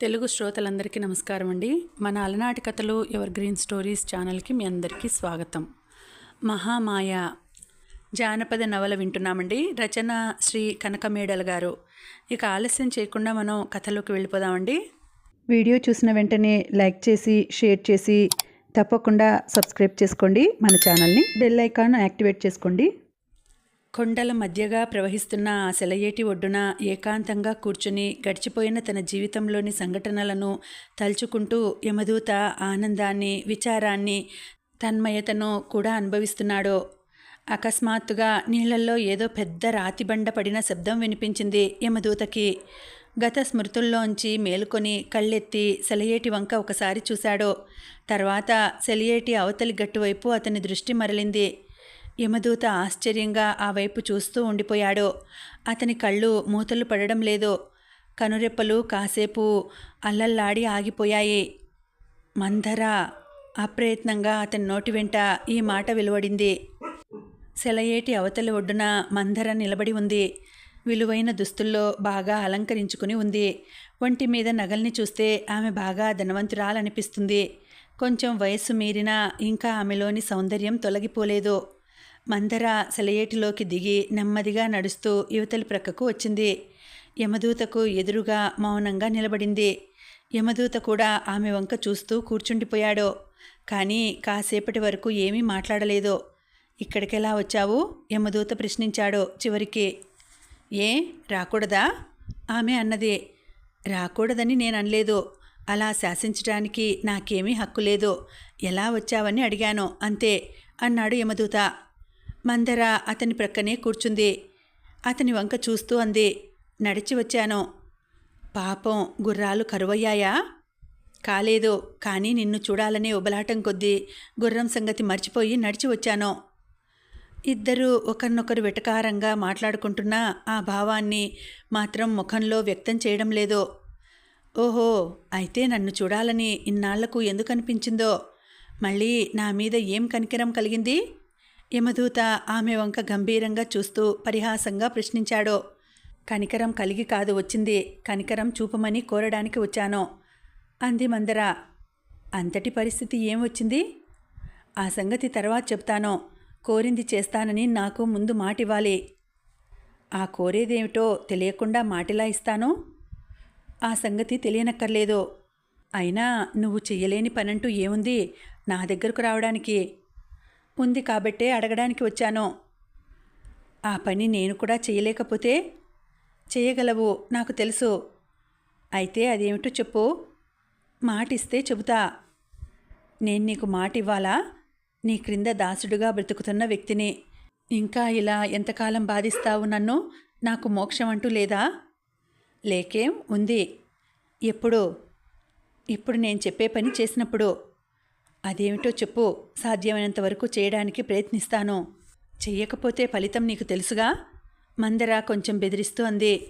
తెలుగు శ్రోతలందరికీ నమస్కారం అండి. మన అలనాటి కథలు ఎవర్ గ్రీన్ స్టోరీస్ ఛానల్కి మీ అందరికీ స్వాగతం. మహామాయ జానపద నవల వింటున్నామండి. రచన శ్రీ కనకమేడల్ గారు. ఇక ఆలస్యం చేయకుండా మనం కథలోకి వెళ్ళిపోదామండి. వీడియో చూసిన వెంటనే లైక్ చేసి షేర్ చేసి తప్పకుండా సబ్స్క్రైబ్ చేసుకోండి. మన ఛానల్ని బెల్ ఐకాన్ యాక్టివేట్ చేసుకోండి. కొండల మధ్యగా ప్రవహిస్తున్న ఆ సెలయేటి ఒడ్డున ఏకాంతంగా కూర్చుని గడిచిపోయిన తన జీవితంలోని సంఘటనలను తలుచుకుంటూ యమదూత ఆనందాన్ని విచారాన్ని తన్మయతను కూడా అనుభవిస్తున్నాడు. అకస్మాత్తుగా నీళ్ళల్లో ఏదో పెద్ద రాతిబండ పడిన శబ్దం వినిపించింది యమదూతకి. గత స్మృతుల్లోంచి మేలుకొని కళ్ళెత్తి సెలయేటి వంక ఒకసారి చూశాడు. తర్వాత సెలయేటి అవతలి గట్టువైపు అతని దృష్టి మరలింది. యమదూత ఆశ్చర్యంగా ఆ వైపు చూస్తూ ఉండిపోయాడు. అతని కళ్ళు మూతలు పడడం లేదు. కనురెప్పలు కాసేపు అల్లల్లాడి ఆగిపోయాయి. మందర! అప్రయత్నంగా అతని నోటి వెంట ఈ మాట వెలువడింది. సెలయేటి అవతలి ఒడ్డున మందర నిలబడి ఉంది. విలువైన దుస్తుల్లో బాగా అలంకరించుకుని ఉంది. ఒంటి మీద నగల్ని చూస్తే ఆమె బాగా ధనవంతురాలనిపిస్తుంది. కొంచెం వయస్సు మీరినా ఇంకా ఆమెలోని సౌందర్యం తొలగిపోలేదు. మందర సెలయేటిలోకి దిగి నెమ్మదిగా నడుస్తూ యువతలి ప్రక్కకు వచ్చింది. యమదూతకు ఎదురుగా మౌనంగా నిలబడింది. యమదూత కూడా ఆమె వంక చూస్తూ కూర్చుండిపోయాడు. కానీ కాసేపటి వరకు ఏమీ మాట్లాడలేదు. ఇక్కడికెలా వచ్చావు? యమదూత ప్రశ్నించాడు చివరికి. ఏ? రాకూడదా? ఆమె అన్నది. రాకూడదని నేను అనలేదు. అలా శాసించడానికి నాకేమీ హక్కు లేదు. ఎలా వచ్చావని అడిగాను. అంతే అన్నాడు యమదూత. మందర అతని ప్రక్కనే కూర్చుంది. అతని వంక చూస్తూ అంది నడిచి వచ్చాను. పాపం గుర్రాలు కరువయ్యాయా? కాలేదు కానీ నిన్ను చూడాలనే ఉబలాటం కొద్దీ గుర్రం సంగతి మర్చిపోయి నడిచి వచ్చాను. ఇద్దరూ ఒకరినొకరు వెటకారంగా మాట్లాడుకుంటున్న ఆ భావాన్ని మాత్రం ముఖంలో వ్యక్తం చేయడం లేదు. ఓహో అయితే నన్ను చూడాలని ఇన్నాళ్ళకు ఎందుకు అనిపించిందో మళ్ళీ నా మీద ఏం కనికరం కలిగింది? యమదూత ఆమె వంక గంభీరంగా చూస్తూ పరిహాసంగా ప్రశ్నించాడో. కనికరం కలిగి కాదు వచ్చింది. కనికరం చూపమని కోరడానికి వచ్చాను. అంది మందర. అంతటి పరిస్థితి ఏం వచ్చింది? ఆ సంగతి తర్వాత చెప్తాను. కోరింది చేస్తానని నాకు ముందు మాటివ్వాలి. ఆ కోరేదేమిటో తెలియకుండా మాటిలా ఇస్తాను? ఆ సంగతి తెలియనక్కర్లేదు. అయినా నువ్వు చెయ్యలేని పనంటూ ఏముంది? నా దగ్గరకు రావడానికి. ఉంది కాబట్టే అడగడానికి వచ్చాను. ఆ పని నేను కూడా చేయలేకపోతే చేయగలవు నాకు తెలుసు. అయితే అదేమిటో చెప్పు. మాట ఇస్తే చెబుతా. నేను నీకు మాట ఇవ్వాలా నీ క్రింద దాసుడుగా బ్రతుకుతున్న వ్యక్తిని. ఇంకా ఇలా ఎంతకాలం బాధిస్తావు నన్ను? నాకు మోక్షం అంటూ లేదా? లేకేం ఉంది. ఎప్పుడు? ఇప్పుడు నేను చెప్పే పని చేసినప్పుడు. అదేమిటో చెప్పు. సాధ్యమైనంత వరకు చేయడానికి ప్రయత్నిస్తాను. చెయ్యకపోతే ఫలితం నీకు తెలుసుగా? మందర కొంచెం బెదిరిస్తూ అంది.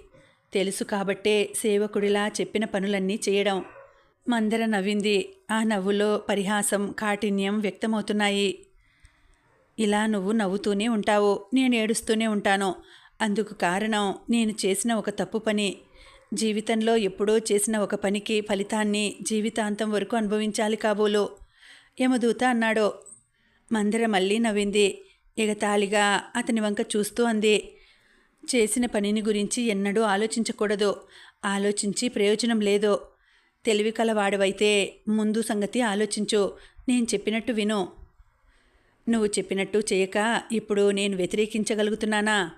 తెలుసు కాబట్టే సేవకుడిలా చెప్పిన పనులన్నీ చేయడం. మందర నవ్వింది. ఆ నవ్వులో పరిహాసం కాఠిన్యం వ్యక్తమవుతున్నాయి. ఇలా నువ్వు నవ్వుతూనే ఉంటావు. నేను ఏడుస్తూనే ఉంటాను. అందుకు కారణం నేను చేసిన ఒక తప్పు పని. జీవితంలో ఎప్పుడో చేసిన ఒక పనికి ఫలితాన్ని జీవితాంతం వరకు అనుభవించాలి కాబోలు. యమదూత అన్నాడు మందిర మళ్ళీ నవ్వింది. ఎగతాళిగా అతని వంక చూస్తూ అంది. చేసిన పనిని గురించి ఎన్నడూ ఆలోచించకూడదు. ఆలోచించి ప్రయోజనం లేదు. తెలివి కలవాడవైతే ముందు సంగతి ఆలోచించు. నేను చెప్పినట్టు విను. నువ్వు చెప్పినట్టు చేయక ఇప్పుడు నేను వ్యతిరేకించగలుగుతున్నానా?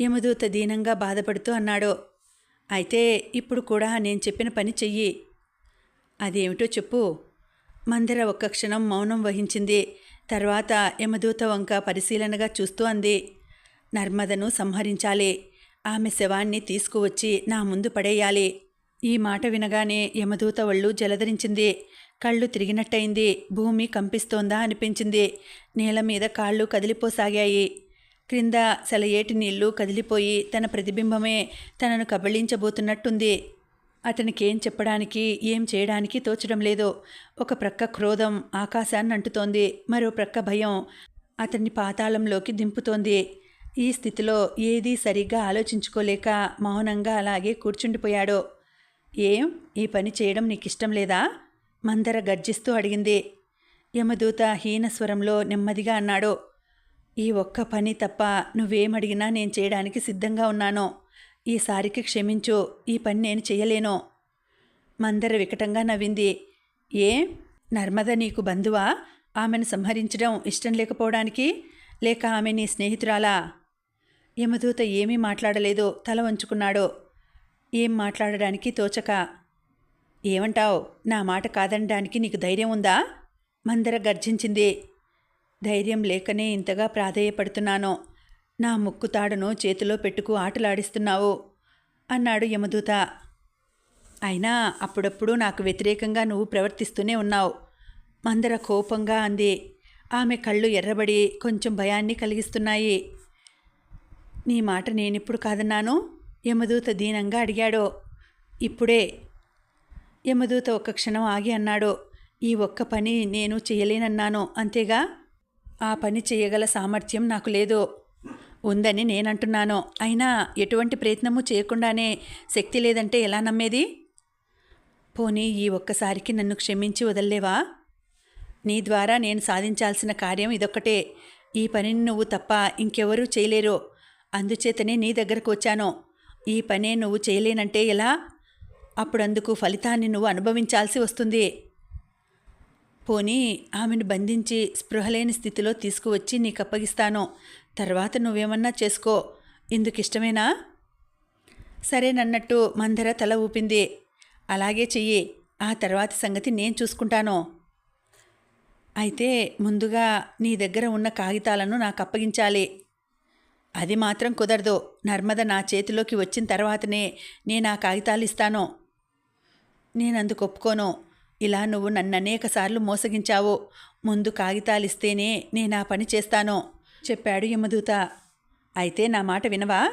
యమదూత దీనంగా బాధపడుతూ అన్నాడు. అయితే ఇప్పుడు కూడా నేను చెప్పిన పని చెయ్యి. అదేమిటో చెప్పు. మందిర ఒక్క క్షణం మౌనం వహించింది. తర్వాత యమదూత వంక పరిశీలనగా చూస్తూ అంది. నర్మదను సంహరించాలి. ఆమె శవాన్ని తీసుకువచ్చి నా ముందు పడేయాలి. ఈ మాట వినగానే యమదూత ఒళ్ళు జలధరించింది. కళ్ళు తిరిగినట్టయింది. భూమి కంపిస్తోందా అనిపించింది. నేల మీద కాళ్ళు కదిలిపోసాగాయి. క్రింద సెలయేటి నీళ్ళు కదిలిపోయి తన ప్రతిబింబమే తనను కబళించబోతున్నట్టుంది. అతనికి ఏం చెప్పడానికి ఏం చేయడానికి తోచడం లేదు ఒక ప్రక్క క్రోధం ఆకాశాన్ని అంటుతోంది. మరో ప్రక్క భయం అతన్ని పాతాళంలోకి దింపుతోంది. ఈ స్థితిలో ఏదీ సరిగ్గా ఆలోచించుకోలేక మౌనంగా అలాగే కూర్చుండిపోయాడు. ఏం? ఈ పని చేయడం నీకు ఇష్టం లేదా? మందర గర్జిస్తూ అడిగింది. యమదూత హీన స్వరంలో నెమ్మదిగా అన్నాడు. ఈ ఒక్క పని తప్ప నువ్వేమడిగినా నేను చేయడానికి సిద్ధంగా ఉన్నాను. ఈసారికి క్షమించు ఈ పని నేను చేయలేను. మందర వికటంగా నవ్వింది. ఏ? నర్మద నీకు బంధువా? ఆమెను సంహరించడం ఇష్టం లేకపోవడానికి? లేక ఆమె నీ స్నేహితురాలా? యమదూత ఏమీ మాట్లాడలేదు. తల వంచుకున్నాడు. ఏం మాట్లాడడానికి తోచక. ఏమంటావ్? నా మాట కాదనడానికి నీకు ధైర్యం ఉందా? మందర గర్జించింది. ధైర్యం లేకనే ఇంతగా ప్రాధేయపడుతున్నాను. నా ముక్కు తాడును చేతిలో పెట్టుకు ఆటలాడిస్తున్నావు అన్నాడు యమదూత. అయినా అప్పుడప్పుడు నాకు వ్యతిరేకంగా నువ్వు ప్రవర్తిస్తూనే ఉన్నావు. మందర కోపంగా అంది. ఆమె కళ్ళు ఎర్రబడి కొంచెం భయాన్ని కలిగిస్తున్నాయి. నీ మాట నేనిప్పుడు కాదన్నాను? యమదూత దీనంగా అడిగాడు. ఇప్పుడే. యమదూత ఒక్క క్షణం ఆగి అన్నాడు. ఈ ఒక్క పని నేను చేయలేనన్నాను. అంతేగా? ఆ పని చేయగల సామర్థ్యం నాకు లేదు. ఉందని నేనంటున్నాను. అయినా ఎటువంటి ప్రయత్నము చేయకుండానే శక్తి లేదంటే ఎలా నమ్మేది? పోనీ ఈ ఒక్కసారికి నన్ను క్షమించి వదల్లేవా? నీ ద్వారా నేను సాధించాల్సిన కార్యం ఇదొక్కటే. ఈ పనిని నువ్వు తప్ప ఇంకెవరూ చేయలేరు. అందుచేతనే నీ దగ్గరకు వచ్చాను. ఈ పనే నువ్వు చేయలేనంటే ఎలా? అప్పుడందుకు ఫలితాన్ని నువ్వు అనుభవించాల్సి వస్తుంది. పోనీ ఆమెను బంధించి స్పృహలేని స్థితిలో తీసుకువచ్చి నీకు అప్పగిస్తాను తర్వాత నువ్వేమన్నా చేసుకో. ఇందుకు ఇష్టమేనా? సరేనన్నట్టు మందర తల ఊపింది. అలాగే చెయ్యి. ఆ తర్వాతి సంగతి నేను చూసుకుంటాను. అయితే ముందుగా నీ దగ్గర ఉన్న కాగితాలను నాకు అప్పగించాలి. అది మాత్రం కుదరదు. నర్మద నా చేతిలోకి వచ్చిన తర్వాతనే నేను ఆ కాగితాలు ఇస్తాను. నేను అందుకు ఒప్పుకోను. ఇలా నువ్వు నన్ను అనేకసార్లు మోసగించావు. ముందు కాగితాలు ఇస్తేనే నేను ఆ పని చేస్తాను. చెప్పాడు యమదూత. అయితే నా మాట వినవా?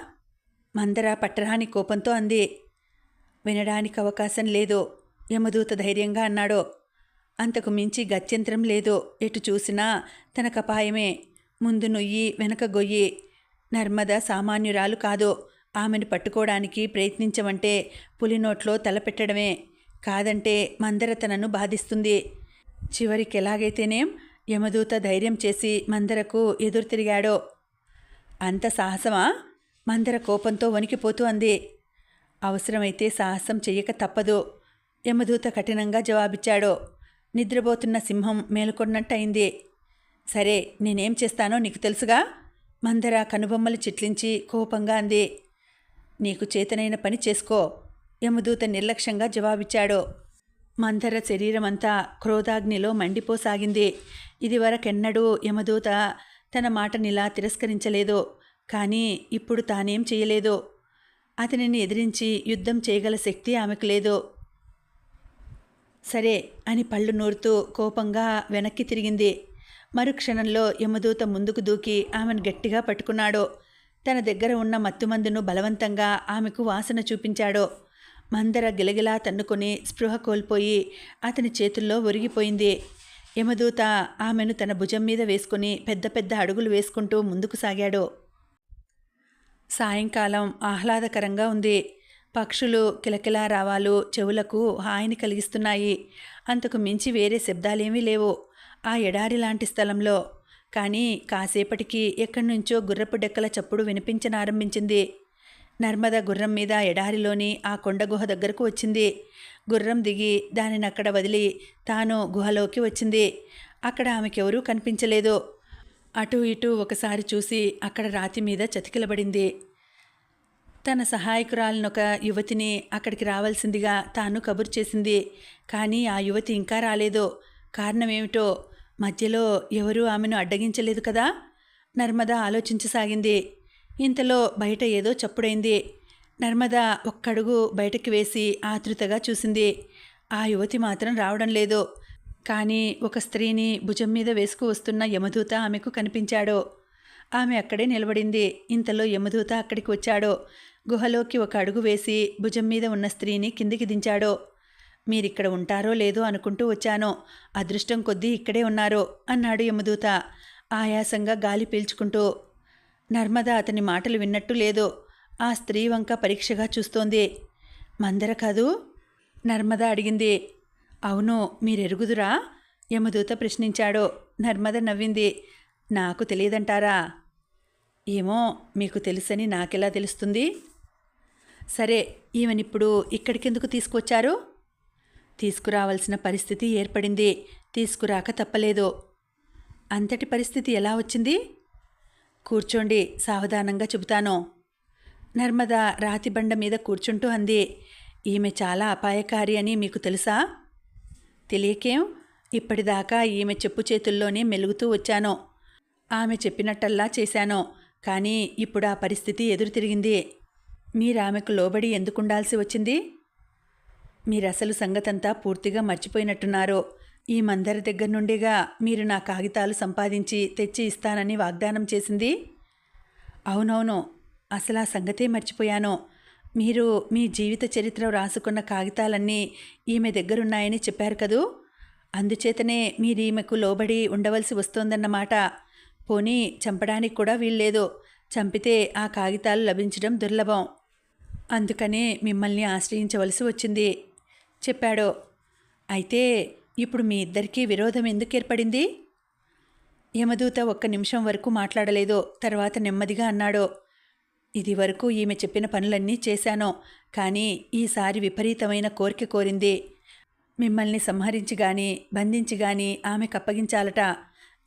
మందర పట్టరాని కోపంతో అంది. వినడానికి అవకాశం లేదు యమదూత ధైర్యంగా అన్నాడు. అంతకు మించి గత్యంతరం లేదు. ఎటు చూసినా తనకపాయమే ముందు నొయ్యి వెనక గొయ్యి. నర్మద సామాన్యురాలు కాదు. ఆమెను పట్టుకోవడానికి ప్రయత్నించమంటే పులినోట్లో తలపెట్టడమే కాదంటే మందర తనను బాధిస్తుంది. చివరికి ఎలాగైతేనేం యమదూత ధైర్యం చేసి మందరకు ఎదురు తిరిగాడో. అంత సాహసమా? మందర కోపంతో వణికిపోతూ అంది. అవసరమైతే సాహసం చెయ్యక తప్పదు. యమదూత కఠినంగా జవాబిచ్చాడు. నిద్రపోతున్న సింహం మేలుకొన్నట్టయింది. సరే నేనేం చేస్తానో నీకు తెలుసుగా? మందర కనుబొమ్మలు చిట్లించి కోపంగా అంది. నీకు చేతనైన పని చేసుకో. యమదూత నిర్లక్ష్యంగా జవాబిచ్చాడు. మందర శరీరమంతా క్రోధాగ్నిలో మండిపోసాగింది. ఇదివరకెన్నడూ యమదూత తన మాటనిలా తిరస్కరించలేదు కానీ ఇప్పుడు తానేం చేయలేదు అతనిని ఎదిరించి యుద్ధం చేయగల శక్తి ఆమెకు లేదు. సరే అని పళ్ళు నూరుతూ కోపంగా వెనక్కి తిరిగింది. మరుక్షణంలో యమదూత ముందుకు దూకి ఆమెను గట్టిగా పట్టుకున్నాడు తన దగ్గర ఉన్న మత్తుమందును బలవంతంగా ఆమెకు వాసన చూపించాడు మందర గిలగిలా తన్నుకొని స్పృహ కోల్పోయి అతని చేతుల్లో ఒరిగిపోయింది. యమదూత ఆమెను తన భుజం మీద వేసుకుని పెద్ద పెద్ద అడుగులు వేసుకుంటూ ముందుకు సాగాడు. సాయంకాలం ఆహ్లాదకరంగా ఉంది. పక్షులు కిలకిలా రావాలు చెవులకు హాయిని కలిగిస్తున్నాయి. అంతకు మించి వేరే శబ్దాలేమీ లేవు. ఆ ఎడారి లాంటి స్థలంలో. కానీ కాసేపటికి ఎక్కడి నుంచో గుర్రపు డెక్కల చప్పుడు వినిపించనారంభించింది. నర్మద గుర్రం మీద ఎడారిలోని ఆ కొండ గుహ దగ్గరకు వచ్చింది. గుర్రం దిగి దానిని అక్కడ వదిలి తాను గుహలోకి వచ్చింది. అక్కడ ఆమెకెవరూ కనిపించలేదు. అటు ఇటు ఒకసారి చూసి అక్కడ రాతి మీద చతికిలబడింది. తన సహాయకురాలనొక యువతిని అక్కడికి రావాల్సిందిగా తాను కబురు చేసింది. కానీ ఆ యువతి ఇంకా రాలేదు. కారణమేమిటో? మధ్యలో ఎవరూ ఆమెను అడ్డగించలేదు కదా? నర్మద ఆలోచించసాగింది. ఇంతలో బయట ఏదో చప్పుడైంది. నర్మద ఒక్కడుగు బయటకు వేసి ఆతృతగా చూసింది. ఆ యువతి మాత్రం రావడం లేదు. కానీ ఒక స్త్రీని భుజం మీద వేసుకు వస్తున్న యమదూత ఆమెకు కనిపించాడు. ఆమె అక్కడే నిలబడింది. ఇంతలో యమదూత అక్కడికి వచ్చాడు. గుహలోకి ఒక అడుగు వేసి భుజం మీద ఉన్న స్త్రీని కిందికి దించాడు. మీరిక్కడ ఉంటారో లేదో అనుకుంటూ వచ్చాను. అదృష్టం కొద్దీ ఇక్కడే ఉన్నారు అన్నాడు యమదూత ఆయాసంగా గాలి పీల్చుకుంటూ. నర్మద అతని మాటలు విన్నట్టు లేదు ఆ స్త్రీ వంక పరీక్షగా చూస్తోంది. మందర కాదు? నర్మద అడిగింది. అవును మీరెరుగుదురా? యమదూత ప్రశ్నించాడు. నర్మద నవ్వింది. నాకు తెలియదంటారా? ఏమో మీకు తెలుసని నాకెలా తెలుస్తుంది? సరే ఈమెనిప్పుడు ఇక్కడికెందుకు తీసుకొచ్చారు తీసుకురావాల్సిన పరిస్థితి ఏర్పడింది. తీసుకురాక తప్పలేదు. అంతటి పరిస్థితి ఎలా వచ్చింది? కూర్చోండి సావధానంగా చెబుతాను. నర్మద రాతి బండ మీద కూర్చుంటూ అంది. ఈమె చాలా అపాయకారి అని మీకు తెలుసా? తెలియకేం? ఇప్పటిదాకా ఈమె చెప్పు చేతుల్లోనే మెలుగుతూ వచ్చాను. ఆమె చెప్పినట్టల్లా చేశాను కానీ ఇప్పుడు ఆ పరిస్థితి ఎదురు తిరిగింది. మీరామెకు లోబడి ఎందుకుండాల్సి వచ్చింది? మీరసలు సంగతంతా పూర్తిగా మర్చిపోయినట్టున్నారు. ఈ మందరి దగ్గర నుండిగా మీరు నా కాగితాలు సంపాదించి తెచ్చి ఇస్తానని వాగ్దానం చేసింది? అవునవును. అసలు ఆ సంగతే మర్చిపోయాను. మీరు మీ జీవిత చరిత్ర రాసుకున్న కాగితాలన్నీ ఈమె దగ్గరున్నాయని చెప్పారు కదూ? అందుచేతనే మీరు ఈమెకు లోబడి ఉండవలసి వస్తోందన్నమాట. పోనీ చంపడానికి కూడా వీల్లేదు. చంపితే ఆ కాగితాలు లభించడం దుర్లభం. అందుకనే మిమ్మల్ని ఆశ్రయించవలసి వచ్చింది. చెప్పాడు. అయితే ఇప్పుడు మీ ఇద్దరికీ విరోధం ఎందుకు ఏర్పడింది? యమదూత ఒక్క నిమిషం వరకు మాట్లాడలేదు తర్వాత నెమ్మదిగా అన్నాడో ఇది వరకు ఈమె చెప్పిన పనులన్నీ చేశాను కానీ ఈసారి విపరీతమైన కోరిక కోరింది. మిమ్మల్ని సంహరించి గాని బంధించి గాని ఆమెకు అప్పగించాలట.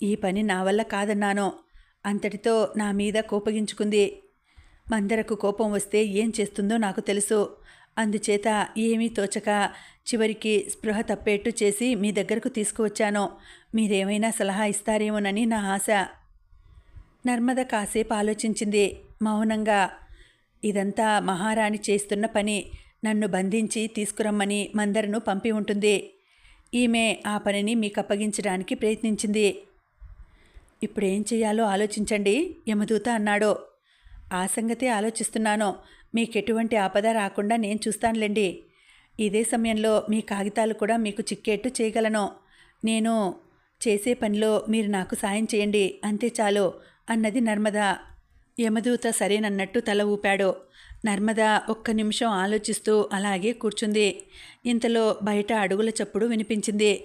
ఈ పని నా వల్ల కాదన్నాను. అంతటితో నా మీద కోపగించుకుంది. మందరకు కోపం వస్తే ఏం చేస్తుందో నాకు తెలుసు. అందుచేత ఏమీ తోచక చివరికి స్పృహ తప్పేట్టు చేసి మీ దగ్గరకు తీసుకువచ్చాను. మీరేమైనా సలహా ఇస్తారేమోనని నా ఆశ. నర్మద కాసేపు ఆలోచించింది. మౌనంగా ఇదంతా మహారాణి చేస్తున్న పని. నన్ను బంధించి తీసుకురమ్మని మందరను పంపి ఉంటుంది. ఈమె ఆ పనిని మీకు అప్పగించడానికి ప్రయత్నించింది. ఇప్పుడేం చేయాలో ఆలోచించండి యమదూత అన్నాడు. ఆ సంగతే ఆలోచిస్తున్నాను. మీకెటువంటి ఆపద రాకుండా నేను చూస్తానులేండి. ఇదే సమయంలో మీ కాగితాలు కూడా మీకు చిక్కేట్టు చేయగలను. నేను చేసే పనిలో మీరు నాకు సాయం చేయండి. అంతే చాలు అన్నది నర్మద. యమదూత సరేనన్నట్టు తల ఊపాడు. నర్మద ఒక్క నిమిషం ఆలోచిస్తూ అలాగే కూర్చుంది. ఇంతలో బయట అడుగుల చప్పుడు వినిపించింది.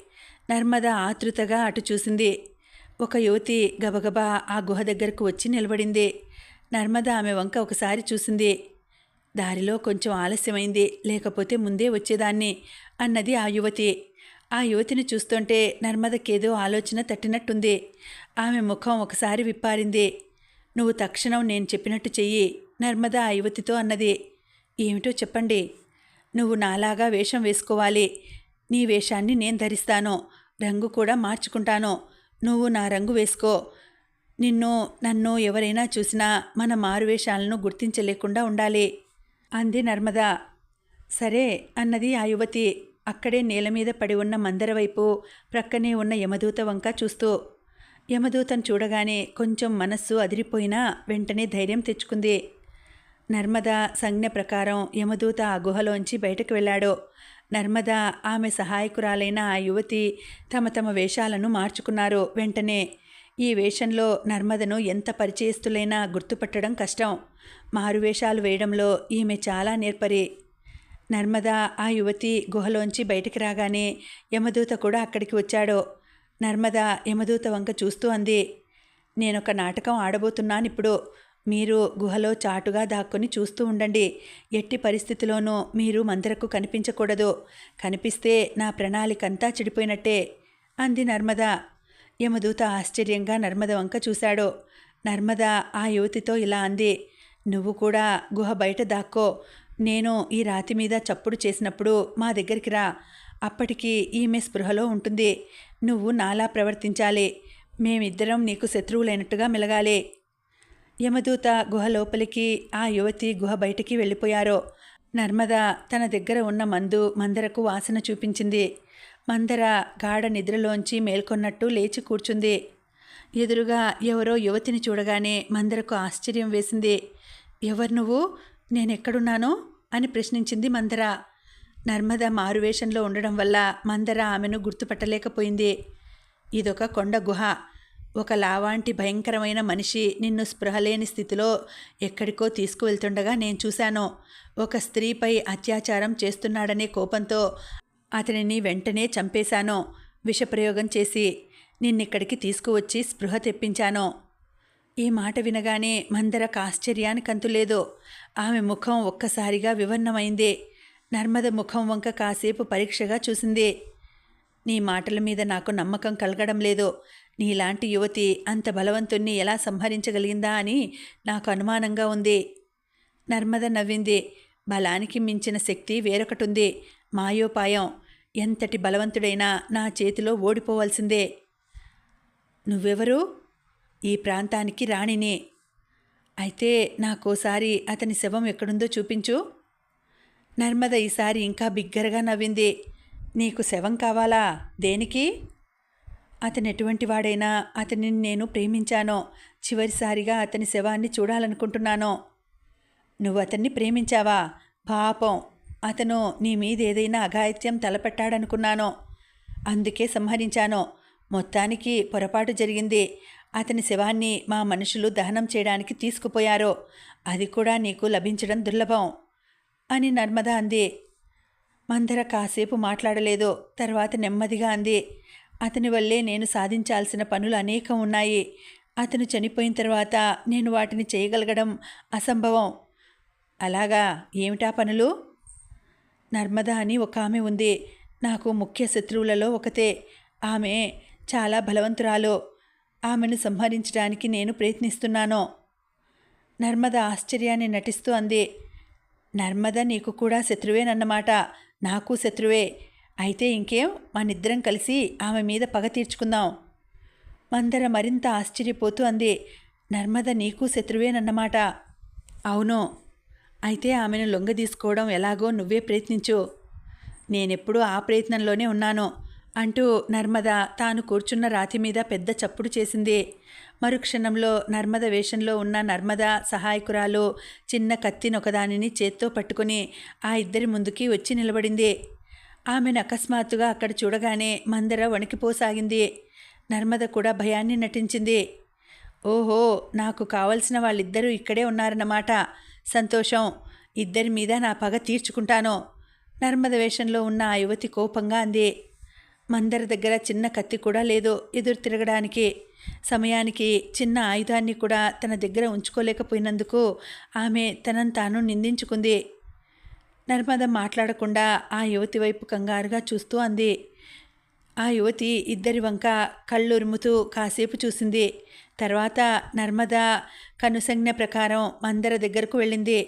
నర్మద ఆతృతగా అటు చూసింది. ఒక యువతి గబగబా ఆ గుహ దగ్గరకు వచ్చి నిలబడింది. నర్మద ఆమె వంక ఒకసారి చూసింది. దారిలో కొంచెం ఆలస్యమైంది లేకపోతే ముందే వచ్చేదాన్ని అన్నది ఆ యువతి. ఆ యువతిని చూస్తుంటే నర్మదకేదో ఆలోచన తట్టినట్టుంది. ఆమె ముఖం ఒకసారి విప్పారింది. నువ్వు తక్షణం నేను చెప్పినట్టు చెయ్యి నర్మద ఆ యువతితో అన్నది. ఏమిటో చెప్పండి. నువ్వు నాలాగా వేషం వేసుకోవాలి. నీ వేషాన్ని నేను ధరిస్తాను. రంగు కూడా మార్చుకుంటాను. నువ్వు నా రంగు వేసుకో. నిన్ను నన్ను ఎవరైనా చూసినా మన మారువేషాలను గుర్తించలేకుండా ఉండాలి. అంది నర్మద. సరే అన్నది ఆ యువతి అక్కడే నేల మీద పడి ఉన్న మందర వైపు ప్రక్కనే ఉన్న యమదూత వంక చూస్తూ యమదూతను చూడగానే కొంచెం మనస్సు అదిరిపోయినా వెంటనే ధైర్యం తెచ్చుకుంది. నర్మద సంజ్ఞ ప్రకారం యమదూత ఆ గుహలోంచి బయటకు వెళ్ళాడు. నర్మద ఆమె సహాయకురాలైన ఆ యువతి తమ తమ వేషాలను మార్చుకున్నారు. వెంటనే ఈ వేషంలో నర్మదను ఎంత పరిచయస్తులైనా గుర్తుపట్టడం కష్టం. మారువేషాలు వేయడంలో ఈమె చాలా నేర్పరి. నర్మద ఆ యువతి గుహలోంచి బయటికి రాగానే యమదూత కూడా అక్కడికి వచ్చాడు. నర్మద యమదూత వంక చూస్తూ అంది నేనొక నాటకం ఆడబోతున్నాను ఇప్పుడు. మీరు గుహలో చాటుగా దాక్కుని చూస్తూ ఉండండి. ఎట్టి పరిస్థితిలోనూ మీరు మందరకు కనిపించకూడదు. కనిపిస్తే నా ప్రణాళికంతా చెడిపోయినట్టే అంది నర్మద. యమదూత ఆశ్చర్యంగా నర్మద వంక చూశాడు. నర్మద ఆ యువతితో ఇలా అంది నువ్వు కూడా గుహ బయట దాక్కో. నేను ఈ రాతి మీద చప్పుడు చేసినప్పుడు మా దగ్గరికి రా. అప్పటికి ఈమె స్పృహలో ఉంటుంది. నువ్వు నాలా ప్రవర్తించాలి. మేమిద్దరం నీకు శత్రువులైనట్టుగా మెలగాలి. యమదూత గుహ లోపలికి ఆ యువతి గుహ బయటికి వెళ్ళిపోయారో. నర్మద తన దగ్గర ఉన్న మందు మందరకు వాసన చూపించింది. మందర గాఢ నిద్రలోంచి మేల్కొన్నట్టు లేచి కూర్చుంది. ఎదురుగా ఎవరో యువతిని చూడగానే మందరకు ఆశ్చర్యం వేసింది. ఎవరు నువ్వు? నేనెక్కడున్నాను? అని ప్రశ్నించింది మందర. నర్మద మారువేషంలో ఉండడం వల్ల మందర ఆమెను గుర్తుపట్టలేకపోయింది. ఇదొక కొండ గుహ. ఒక లావాంటి భయంకరమైన మనిషి నిన్ను స్పృహలేని స్థితిలో ఎక్కడికో తీసుకువెళ్తుండగా నేను చూశాను. ఒక స్త్రీపై అత్యాచారం చేస్తున్నాడనే కోపంతో అతనిని వెంటనే చంపేశాను విషప్రయోగం చేసి నిన్నిక్కడికి తీసుకువచ్చి స్పృహ తెప్పించాను. ఈ మాట వినగానే మందరకు ఆశ్చర్యానికి అంతులేదు ఆమె ముఖం ఒక్కసారిగా వివర్ణమైంది నర్మద ముఖం వంక కాసేపు పరీక్షగా చూసింది. నీ మాటల మీద నాకు నమ్మకం కలగడం లేదు. నీలాంటి యువతి అంత బలవంతుణ్ణి ఎలా సంహరించగలిగిందా అని నాకు అనుమానంగా ఉంది. నర్మద నవ్వింది. బలానికి మించిన శక్తి వేరొకటుంది మాయోపాయం. ఎంతటి బలవంతుడైనా నా చేతిలో ఓడిపోవలసిందే. నువ్వెవరు? ఈ ప్రాంతానికి రాణిని. అయితే నాకోసారి అతని శవం ఎక్కడుందో చూపించు. నర్మద ఈసారి ఇంకా బిగ్గరగా నవ్వింది. నీకు శవం కావాలా? దేనికి? అతను ఎటువంటి వాడైనా అతనిని నేను ప్రేమించాను చివరిసారిగా అతని శవాన్ని చూడాలనుకుంటున్నాను. నువ్వు అతన్ని ప్రేమించావా? పాపం. అతను నీ మీద ఏదైనా అఘాయిత్యం తలపెట్టాడనుకున్నానో అందుకే సంహరించాను మొత్తానికి పొరపాటు జరిగింది. అతని శవాన్ని మా మనుషులు దహనం చేయడానికి తీసుకుపోయారు అది కూడా నీకు లభించడం దుర్లభం అని నర్మద అంది. మందర కాసేపు మాట్లాడలేదు. తర్వాత నెమ్మదిగా అంది. అతని వల్లే నేను సాధించాల్సిన పనులు అనేకం ఉన్నాయి. అతను చనిపోయిన తర్వాత నేను వాటిని చేయగలగడం అసంభవం. అలాగా? ఏమిటా పనులు? నర్మద అని ఒక ఆమె ఉంది. నాకు ముఖ్య శత్రువులలో ఒకతే. ఆమె చాలా బలవంతురాలు. ఆమెను సంహరించడానికి నేను ప్రయత్నిస్తున్నాను. నర్మద ఆశ్చర్యాన్ని నటిస్తూ అంది. నర్మద నీకు కూడా శత్రువేనన్నమాట. నాకు శత్రువే. అయితే ఇంకేం? మనిద్దరం కలిసి ఆమె మీద పగ తీర్చుకుందాం. మందర మరింత ఆశ్చర్యపోతూ అంది. నర్మద నీకు శత్రువేనన్నమాట. అవును. అయితే ఆమెను లొంగదీసుకోవడం ఎలాగో నువ్వే ప్రయత్నించు. నేనెప్పుడూ ఆ ప్రయత్నంలోనే ఉన్నాను అంటూ నర్మద తాను కూర్చున్న రాతి మీద పెద్ద చప్పుడు చేసింది. మరుక్షణంలో నర్మద వేషంలో ఉన్న నర్మద సహాయకురాలు చిన్న కత్తినొకదానిని చేత్తో పట్టుకుని ఆ ఇద్దరి ముందుకి వచ్చి నిలబడింది. ఆమెను అకస్మాత్తుగా అక్కడ చూడగానే మందర వణికిపోసాగింది. నర్మద కూడా భయాన్ని నటించింది. ఓహో నాకు కావలసిన వాళ్ళిద్దరూ ఇక్కడే ఉన్నారన్నమాట. సంతోషం. ఇద్దరి మీద నా పగ తీర్చుకుంటాను? నర్మద వేషంలో ఉన్న ఆ యువతి కోపంగా అంది. మందర దగ్గర చిన్న కత్తి కూడా లేదు ఎదురు తిరగడానికి. సమయానికి చిన్న ఆయుధాన్ని కూడా తన దగ్గర ఉంచుకోలేకపోయినందుకు ఆమె తనను తాను నిందించుకుంది. నర్మద మాట్లాడకుండా ఆ యువతి వైపు కంగారుగా చూస్తూ అంది. ఆ యువతి ఇద్దరి వంక కళ్ళురుముతూ కాసేపు చూసింది. తర్వాత నర్మద కనుసంజ్ఞ ప్రకారం మందర దగ్గరకు వెళ్ళింది.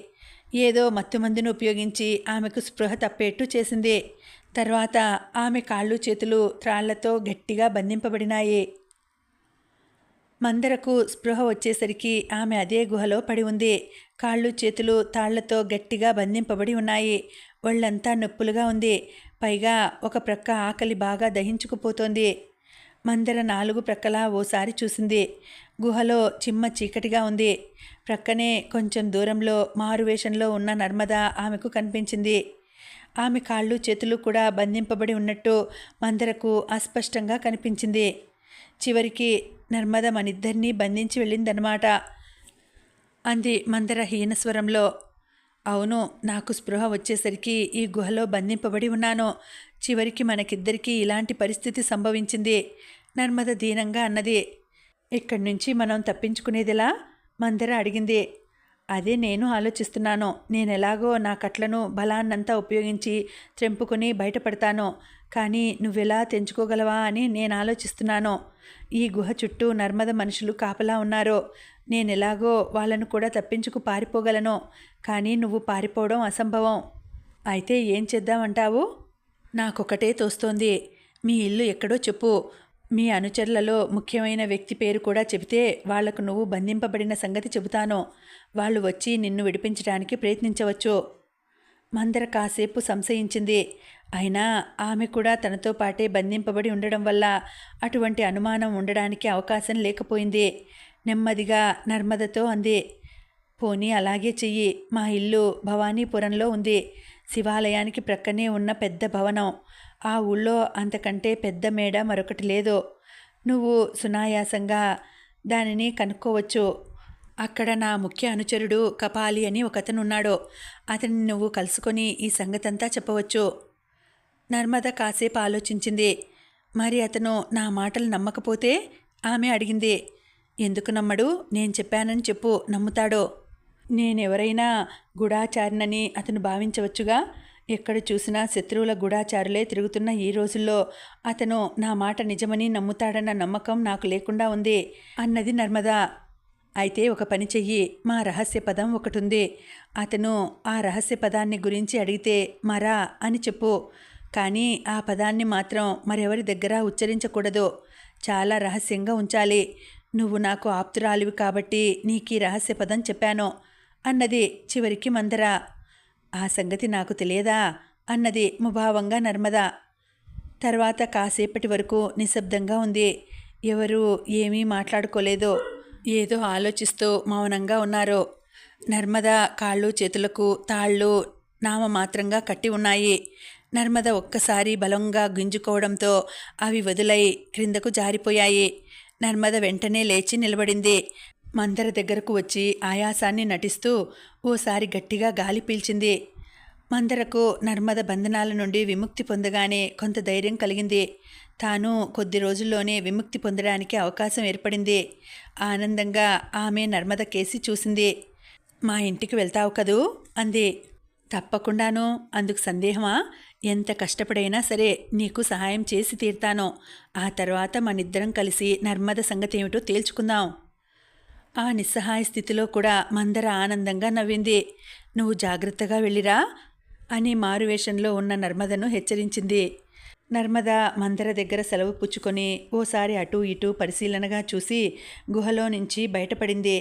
ఏదో మత్తుమందును ఉపయోగించి ఆమెకు స్పృహ తప్పేట్టు చేసింది. తర్వాత ఆమె కాళ్ళు చేతులు త్రాళ్ళతో గట్టిగా బంధింపబడినాయి. మందరకు స్పృహ వచ్చేసరికి ఆమె అదే గుహలో పడి ఉంది. కాళ్ళు చేతులు తాళ్ళతో గట్టిగా బంధింపబడి ఉన్నాయి. ఒళ్ళంతా నొప్పులుగా ఉంది. పైగా ఒక ప్రక్క ఆకలి బాగా దహించుకుపోతోంది. మందర నాలుగు ప్రక్కలా ఓసారి చూసింది. గుహలో చిమ్మ చీకటిగా ఉంది. ప్రక్కనే కొంచెం దూరంలో మారువేషంలో ఉన్న నర్మద ఆమెకు కనిపించింది. ఆమె కాళ్ళు చేతులు కూడా బంధింపబడి ఉన్నట్టు మందరకు అస్పష్టంగా కనిపించింది. చివరికి నర్మద మనిద్దరినీ బంధించి వెళ్ళిందనమాట అంది మందర హీనస్వరంలో అవును నాకు స్పృహ వచ్చేసరికి ఈ గుహలో బంధింపబడి ఉన్నాను. చివరికి మనకిద్దరికీ ఇలాంటి పరిస్థితి సంభవించింది. నర్మద దీనంగా అన్నది. ఇక్కడి నుంచి మనం తప్పించుకునేదిలా మందర అడిగింది. అదే నేను ఆలోచిస్తున్నాను. నేను ఎలాగో నా కట్లను బలాన్నంతా ఉపయోగించి త్రెంపుకుని బయటపడతాను. కానీ నువ్వెలా తెంచుకోగలవా అని నేను ఆలోచిస్తున్నాను. ఈ గుహ చుట్టూ నర్మద మనుషులు కాపలా ఉన్నారు. నేను ఎలాగో వాళ్ళను కూడా తప్పించుకు పారిపోగలను. కానీ నువ్వు పారిపోవడం అసంభవం. అయితే ఏం చేద్దామంటావు? నాకొకటే తోస్తోంది. మీ ఇల్లు ఎక్కడో చెప్పు. మీ అనుచరులలో ముఖ్యమైన వ్యక్తి పేరు కూడా చెబితే వాళ్ళకు నువ్వు బంధింపబడిన సంగతి చెబుతాను. వాళ్ళు వచ్చి నిన్ను విడిపించడానికి ప్రయత్నించవచ్చు. మందర కాసేపు సంశయించింది. అయినా ఆమె కూడా తనతో పాటే బంధింపబడి ఉండడం వల్ల అటువంటి అనుమానం ఉండడానికి అవకాశం లేకపోయింది. నెమ్మదిగా నర్మదతో అంది. పోనీ అలాగే చెయ్యి. మా ఇల్లు భవానీపురంలో ఉంది. శివాలయానికి ప్రక్కనే ఉన్న పెద్ద భవనం. ఆ ఊళ్ళో అంతకంటే పెద్ద మేడ మరొకటి లేదు. నువ్వు సునాయాసంగా దానిని కనుక్కోవచ్చు. అక్కడ నా ముఖ్య అనుచరుడు కపాలి అని ఒకతను ఉన్నాడు అతన్ని నువ్వు కలుసుకొని ఈ సంగతంతా చెప్పవచ్చు. నర్మద కాసేపు ఆలోచించింది. మరి అతను నా మాటలు నమ్మకపోతే? ఆమె అడిగింది. ఎందుకు నమ్మడు? నేను చెప్పానని చెప్పు నమ్ముతాడో. నేనెవరైనా గూఢాచారినని అతను భావించవచ్చుగా? ఎక్కడ చూసినా శత్రువుల గూఢాచారులే తిరుగుతున్న ఈ రోజుల్లో అతను నా మాట నిజమని నమ్ముతాడన్న నమ్మకం నాకు లేకుండా ఉంది అన్నది నర్మద. అయితే ఒక పని చెయ్యి మా రహస్య పదం ఒకటి ఉంది అతను ఆ రహస్య పదాన్ని గురించి అడిగితే మరా అని చెప్పు. కానీ ఆ పదాన్ని మాత్రం మరెవరి దగ్గర ఉచ్చరించకూడదు. చాలా రహస్యంగా ఉంచాలి. నువ్వు నాకు ఆప్తురాలివి కాబట్టి నీకు ఈ రహస్య పదం చెప్పాను. అన్నది చివరికి మందర. ఆ సంగతి నాకు తెలియదా? అన్నది ముభావంగా నర్మద. తర్వాత కాసేపటి వరకు నిశ్శబ్దంగా ఉంది. ఎవరు ఏమీ మాట్లాడుకోలేదు. ఏదో ఆలోచిస్తూ మౌనంగా ఉన్నారు. నర్మద కాళ్ళు చేతులకు తాళ్ళు నామమాత్రంగా కట్టి ఉన్నాయి. నర్మద ఒక్కసారి బలంగా గుంజుకోవడంతో అవి వదులై క్రిందకు జారిపోయాయి. నర్మద వెంటనే లేచి నిలబడింది. మందర దగ్గరకు వచ్చి ఆయాసాన్ని నటిస్తూ ఓసారి గట్టిగా గాలి పీల్చింది. మందరకు నర్మద బంధనాల నుండి విముక్తి పొందగానే కొంత ధైర్యం కలిగింది. తాను కొద్ది రోజుల్లోనే విముక్తి పొందడానికి అవకాశం ఏర్పడింది. ఆనందంగా ఆమె నర్మద కేసి చూసింది. మా ఇంటికి వెళ్తావు కదూ? అంది. తప్పకుండాను. అందుకు సందేహమా? ఎంత కష్టపడైనా సరే నీకు సహాయం చేసి తీరుతాను. ఆ తర్వాత మనిద్దరం కలిసి నర్మద సంగతి ఏమిటో తేల్చుకుందాం. ఆ నిస్సహాయ స్థితిలో కూడా మందర ఆనందంగా నవ్వింది. నువ్వు జాగ్రత్తగా వెళ్ళిరా అని మారువేషంలో ఉన్న నర్మదను హెచ్చరించింది. నర్మద మందర దగ్గర సెలవు పుచ్చుకొని ఓసారి అటూ ఇటూ పరిశీలనగా చూసి గుహలో నుంచి బయటపడింది.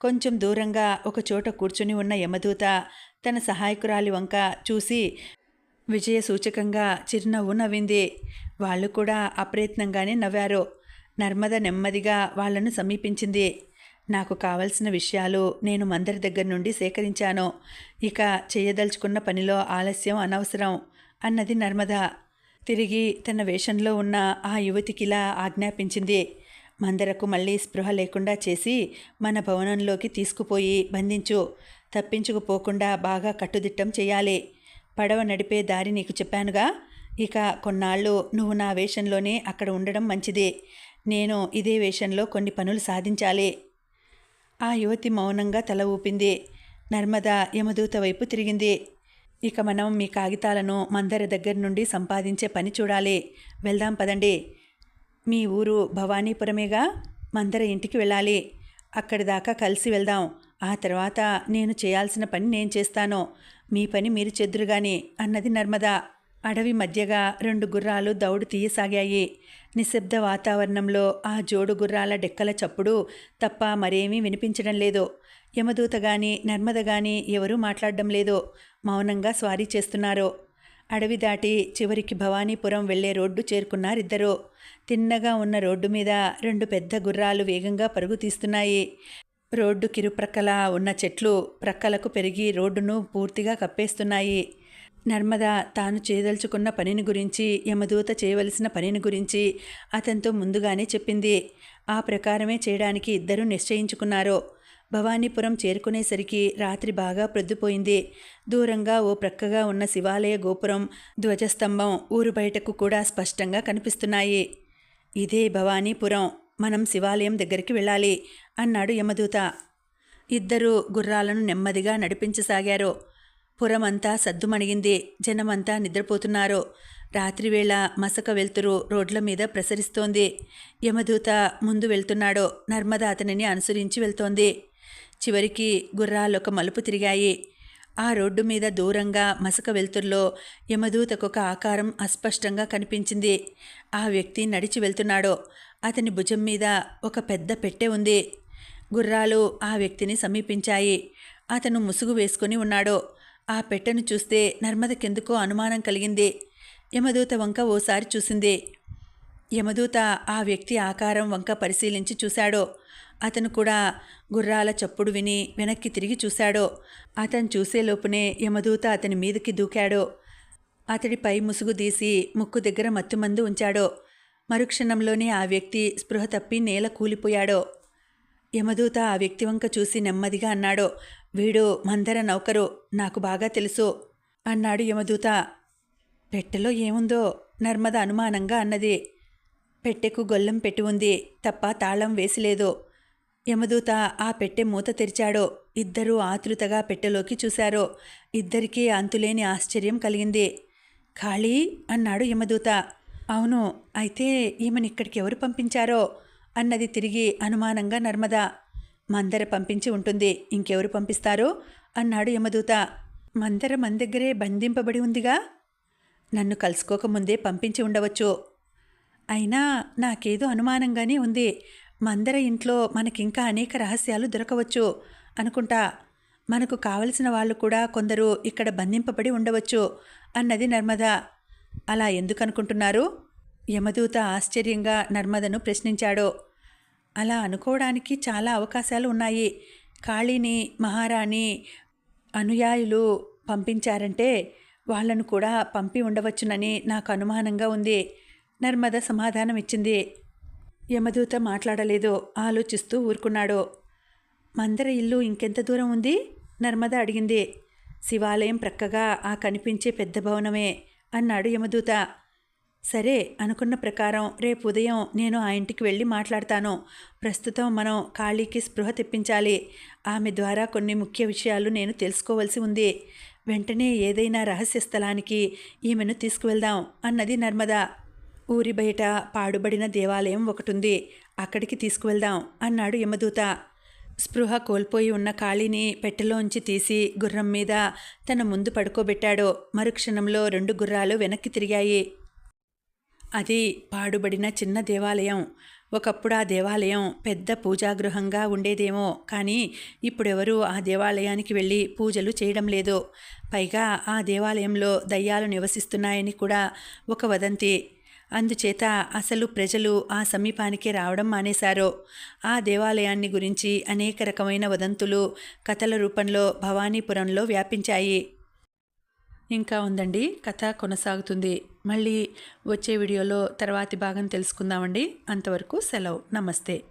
కొంచెం దూరంగా ఒక చోట కూర్చుని ఉన్న యమదూత తన సహాయకురాలి వంక చూసి విజయ సూచకంగా చిరునవ్వు నవ్వింది. వాళ్ళు కూడా అప్రయత్నంగానే నవ్వారు. నర్మద నెమ్మదిగా వాళ్ళను సమీపించింది. నాకు కావలసిన విషయాలు నేను మందరి దగ్గర నుండి సేకరించాను. ఇక చేయదలుచుకున్న పనిలో ఆలస్యం అనవసరం అన్నది నర్మద. తిరిగి తన వేషంలో ఉన్న ఆ యువతికిలా ఆజ్ఞాపించింది. మందరకు మళ్ళీ స్పృహ లేకుండా చేసి మన భవనంలోకి తీసుకుపోయి బంధించు. తప్పించుకుపోకుండా బాగా కట్టుదిట్టం చేయాలి. పడవ నడిపే దారి నీకు చెప్పానుగా? ఇక కొన్నాళ్ళు నువ్వు నా వేషంలోనే అక్కడ ఉండడం మంచిది. నేను ఇదే వేషంలో కొన్ని పనులు సాధించాలి. ఆ యువతి మౌనంగా తల ఊపింది. నర్మద యమదూత వైపు తిరిగింది. ఇక మనం మీ కాగితాలను మందర దగ్గర నుండి సంపాదించే పని చూడాలి. వెళ్దాం పదండి. మీ ఊరు భవానీపురమేగా? మందర ఇంటికి వెళ్ళాలి. అక్కడి దాకా కలిసి వెళ్దాం. ఆ తర్వాత నేను చేయాల్సిన పని నేను చేస్తాను. మీ పని మీరు చెద్దురుగాని అన్నది నర్మద. అడవి మధ్యగా రెండు గుర్రాలు దౌడు తీయసాగాయి. నిశ్శబ్ద వాతావరణంలో ఆ జోడు గుర్రాల డెక్కల చప్పుడు తప్ప మరేమీ వినిపించడం లేదు. యమదూత గాని నర్మద గాని ఎవరూ మాట్లాడడం లేదో. మౌనంగా స్వారీ చేస్తున్నారో. అడవి దాటి చివరికి భవానీపురం వెళ్ళే రోడ్డు చేరుకున్నారిద్దరూ. తిన్నగా ఉన్న రోడ్డు మీద రెండు పెద్ద గుర్రాలు వేగంగా పరుగు తీస్తున్నాయి. రోడ్డు కిరుప్రక్కల ఉన్న చెట్లు ప్రక్కలకు పెరిగి రోడ్డును పూర్తిగా కప్పేస్తున్నాయి. నర్మద తాను చేయదలుచుకున్న పనిని గురించి యమదూత చేయవలసిన పనిని గురించి అతనితో ముందుగానే చెప్పింది. ఆ ప్రకారమే చేయడానికి ఇద్దరూ నిశ్చయించుకున్నారు. భవానీపురం చేరుకునేసరికి రాత్రి బాగా ప్రొద్దుపోయింది. దూరంగా ఓ ప్రక్కగా ఉన్న శివాలయ గోపురం ధ్వజస్తంభం ఊరు బయటకు కూడా స్పష్టంగా కనిపిస్తున్నాయి. ఇదే భవానీపురం మనం శివాలయం దగ్గరికి వెళ్ళాలి అన్నాడు యమదూత. ఇద్దరు గుర్రాలను నెమ్మదిగా నడిపించసాగారు. పురమంతా సద్దుమణిగింది జనమంతా నిద్రపోతున్నారు. రాత్రివేళ మసక వెలుతురు రోడ్ల మీద ప్రసరిస్తోంది. యమదూత ముందు వెళ్తున్నాడు నర్మద అతనిని అనుసరించి వెళ్తోంది. చివరికి గుర్రాలొక మలుపు తిరిగాయి. ఆ రోడ్డు మీద దూరంగా మసక వెలుతురులో యమదూతకొక ఆకారం అస్పష్టంగా కనిపించింది. ఆ వ్యక్తి నడిచి వెళ్తున్నాడు అతని భుజం మీద ఒక పెద్ద పెట్టె ఉంది. గుర్రాలు ఆ వ్యక్తిని సమీపించాయి. అతను ముసుగు వేసుకుని ఉన్నాడు ఆ పెట్టెను చూస్తే నర్మదకెందుకో అనుమానం కలిగింది. యమదూత వంక ఓసారి చూసింది. యమదూత ఆ వ్యక్తి ఆకారం వంక పరిశీలించి చూశాడో. అతను కూడా గుర్రాల చప్పుడు విని వెనక్కి తిరిగి చూశాడో. అతను చూసేలోపునే యమదూత అతని మీదకి దూకాడో. అతడిపై ముసుగు తీసి ముక్కు దగ్గర మత్తుమందు ఉంచాడో. మరుక్షణంలోనే ఆ వ్యక్తి స్పృహ తప్పి నేల కూలిపోయాడో. యమదూత ఆ వ్యక్తి వంక చూసి నెమ్మదిగా అన్నాడు వీడు మందర నౌకరు నాకు బాగా తెలుసు. అన్నాడు యమదూత పెట్టెలో ఏముందో? నర్మద అనుమానంగా అన్నది పెట్టెకు గొల్లం పెట్టి ఉంది తప్ప తాళం వేసిలేదు యమదూత ఆ పెట్టె మూత తెరిచాడు ఇద్దరూ ఆతృతగా పెట్టెలోకి చూశారు ఇద్దరికీ అంతులేని ఆశ్చర్యం కలిగింది. ఖాళీ? అన్నాడు యమదూత అవును అయితే ఈమెనిక్కడికి ఎవరు పంపించారో? అన్నది తిరిగి అనుమానంగా నర్మద మందర పంపించి ఉంటుంది. ఇంకెవరు పంపిస్తారో? అన్నాడు యమదూత. మందర మన దగ్గరే బంధింపబడి ఉందిగా? నన్ను కలుసుకోకముందే పంపించి ఉండవచ్చు. అయినా నాకేదో అనుమానంగానే ఉంది. మందర ఇంట్లో మనకింకా అనేక రహస్యాలు దొరకవచ్చు అనుకుంటా. మనకు కావలసిన వాళ్ళు కూడా కొందరు ఇక్కడ బంధింపబడి ఉండవచ్చు అన్నది నర్మద. అలా ఎందుకనుకుంటున్నారు? యమదూత ఆశ్చర్యంగా నర్మదను ప్రశ్నించాడు. అలా అనుకోవడానికి చాలా అవకాశాలు ఉన్నాయి. కాళీని మహారాణి అనుయాయులు పంపించారంటే వాళ్ళను కూడా పంపి ఉండవచ్చునని నాకు అనుమానంగా ఉంది. నర్మద సమాధానం ఇచ్చింది. యమదూత మాట్లాడలేదు. ఆలోచిస్తూ ఊరుకున్నాడు. మందర ఇల్లు ఇంకెంత దూరం ఉంది? నర్మద అడిగింది. శివాలయం ప్రక్కగా ఆ కనిపించే పెద్ద భవనమే అన్నాడు యమదూత. సరే అనుకున్న ప్రకారం రేపు ఉదయం నేను ఆ ఇంటికి వెళ్ళి మాట్లాడతాను. ప్రస్తుతం మనం ఖాళీకి స్పృహ తెప్పించాలి. ఆమె ద్వారా కొన్ని ముఖ్య విషయాలు నేను తెలుసుకోవలసి ఉంది. వెంటనే ఏదైనా రహస్య స్థలానికి ఈమెను తీసుకువెళ్దాం అన్నది నర్మద. ఊరి బయట పాడుబడిన దేవాలయం ఒకటుంది. అక్కడికి తీసుకువెళ్దాం అన్నాడు యమదూత. స్పృహ కోల్పోయి ఉన్న ఖాళీని పెట్టెలోంచి తీసి గుర్రం మీద తన ముందు పడుకోబెట్టాడు. మరుక్షణంలో రెండు గుర్రాలు వెనక్కి తిరిగాయి. అది పాడుబడిన చిన్న దేవాలయం. ఒకప్పుడు ఆ దేవాలయం పెద్ద పూజాగృహంగా ఉండేదేమో కానీ ఇప్పుడెవరూ ఆ దేవాలయానికి వెళ్ళి పూజలు చేయడం లేదు. పైగా ఆ దేవాలయంలో దయ్యాలు నివసిస్తున్నాయని కూడా ఒక వదంతి. అందుచేత అసలు ప్రజలు ఆ సమీపానికి రావడం మానేశారు. ఆ దేవాలయాన్ని గురించి అనేక రకమైన వదంతులు కథల రూపంలో భవానీపురంలో వ్యాపించాయి. ఇంకా ఉందండి. కథ కొనసాగుతుంది. మళ్ళీ వచ్చే వీడియోలో తర్వాతి భాగం తెలుసుకుందామండి. అంతవరకు సెలవు. నమస్తే.